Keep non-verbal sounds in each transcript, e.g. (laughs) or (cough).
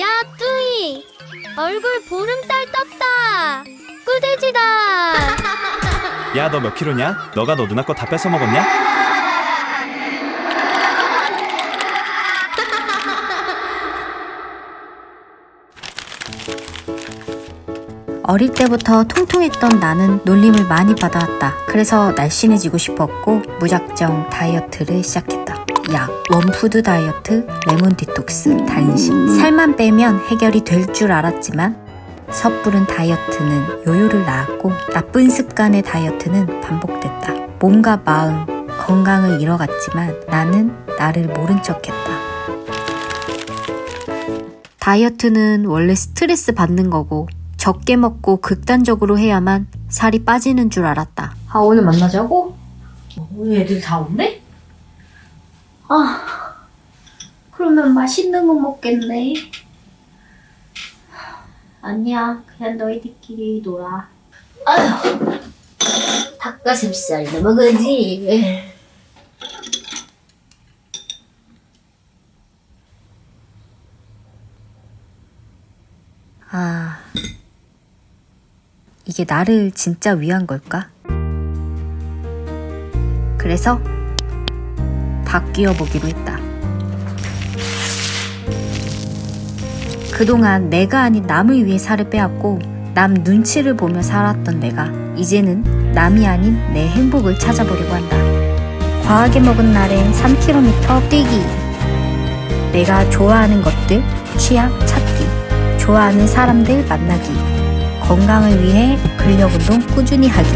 야, 뚜이! 얼굴 보름달 떴다! 꿀돼지다! (laughs) 야 너 몇 킬로냐? 너가 너 누나 거 다 뺏어 먹었냐? 어릴 때부터 통통했던 나는 놀림을 많이 받아왔다. 그래서 날씬해지고 싶었고 무작정 다이어트를 시작했다. 약, 원푸드 다이어트, 레몬 디톡스, 단식. 살만 빼면 해결이 될 줄 알았지만 섣부른 다이어트는 요요를 낳았고 나쁜 습관의 다이어트는 반복됐다. 몸과 마음, 건강을 잃어갔지만 나는 나를 모른 척했다. 다이어트는 원래 스트레스 받는 거고 적게 먹고 극단적으로 해야만 살이 빠지는 줄 알았다. 아, 오늘 만나자고? 오늘 애들 다 온대? 아, 그러면 맛있는 거 먹겠네. 아니야, 그냥 너희들끼리 놀아. 아휴, 닭가슴살이나 먹어야지. 아, 이게 나를 진짜 위한 걸까? 그래서 바뀌어 보기로 했다. 그동안 내가 아닌 남을 위해 살을 빼왔고 남 눈치를 보며 살았던 내가 이제는 남이 아닌 내 행복을 찾아보려고 한다. 과하게 먹은 날엔 3km 뛰기. 내가 좋아하는 것들, 취향 찾기. 좋아하는 사람들 만나기. 건강을 위해 근력 운동 꾸준히 하기.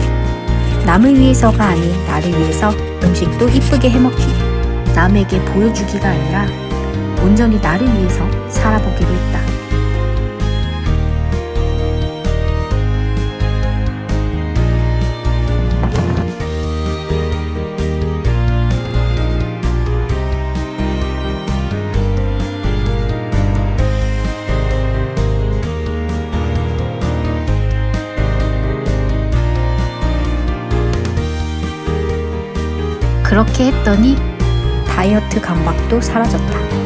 남을 위해서가 아닌 나를 위해서 음식도 이쁘게 해먹기. 남에게 보여주기가 아니라 온전히 나를 위해서 살아보기로 했다. 그렇게 했더니 다이어트 강박도 사라졌다.